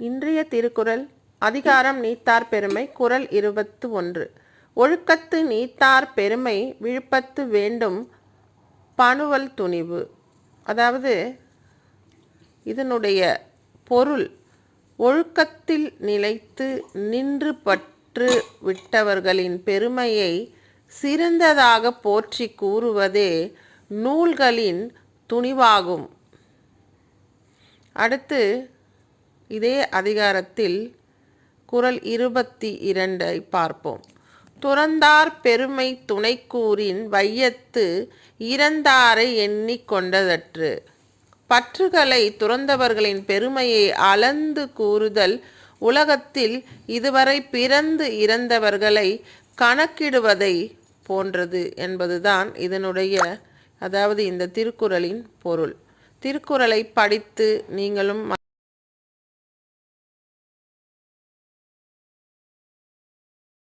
இன்றைய திருக்குறள் அதிகாரம் நீத்தார் பெருமை குறள் இருபத்து ஒன்று. ஒழுக்கத்து நீத்தார் பெருமை விழுப்பத்து வேண்டும் பணுவல் துணிவு. அதாவது இதனுடைய பொருள் ஒழுக்கத்தில் நிலைத்து நின்று பற்று விட்டவர்களின் பெருமையை சிறந்ததாக போற்றி கூறுவதே நூல்களின் துணிவாகும். அடுத்து இதே அதிகாரத்தில் குறள் இருபத்தி இரண்டை பார்ப்போம். துறந்தார் பெருமை துணைக்கூறின் வையத்து இறந்தாரை எண்ணிக் கொண்டதற்று. பற்றுகளை துறந்தவர்களின் பெருமையை அளந்து கூறுதல் உலகத்தில் இதுவரை பிறந்து இறந்தவர்களை கணக்கிடுவதை போன்றது என்பதுதான் இதனுடைய அதாவது இந்த திருக்குறளின் பொருள். திருக்குறளை படித்து நீங்களும்